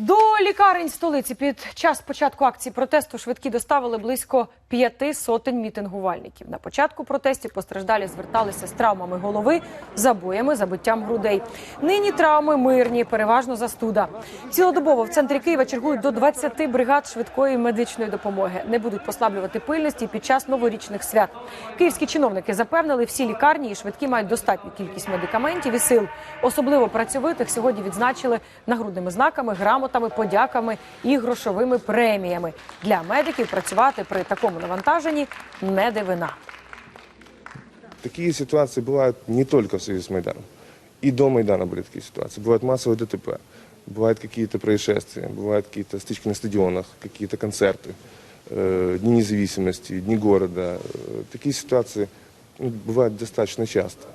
До лікарень столиці під час початку акції протесту швидкі доставили близько п'яти сотень мітингувальників. На початку протестів постраждалі зверталися з травмами голови, забоями, забиттям грудей. Нині травми мирні, переважно застуда. Цілодобово в центрі Києва чергують до 20 бригад швидкої медичної допомоги. Не будуть послаблювати пильності під час новорічних свят. Київські чиновники запевнили, всі лікарні і швидкі мають достатню кількість медикаментів і сил. Особливо працьовитих сьогодні відзначили нагрудними знаками, грамотами, подяками і грошовими преміями. Для медиків працювати при такому навантаженні не дивина. Такие ситуации бывают не только в связи с Майданом. И до Майдана были такие ситуации. Бывают массовые ДТП, бывают какие-то происшествия, бывают какие-то стычки на стадионах, какие-то концерты, э, Дни независимости, Дни города. Э, Такие ситуации ну, бывают достаточно часто.